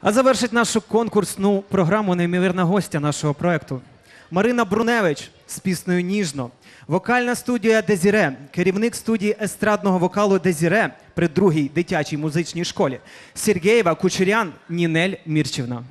А завершить нашу конкурсну програму неймовірна гостя нашого проекту Марина Бруневич з піснею Ніжно. Вокальна студія Дезіре, керівник студії естрадного вокалу Дезіре при другій дитячій музичній школі Сергієва Кучерян Нінель Мірчівна.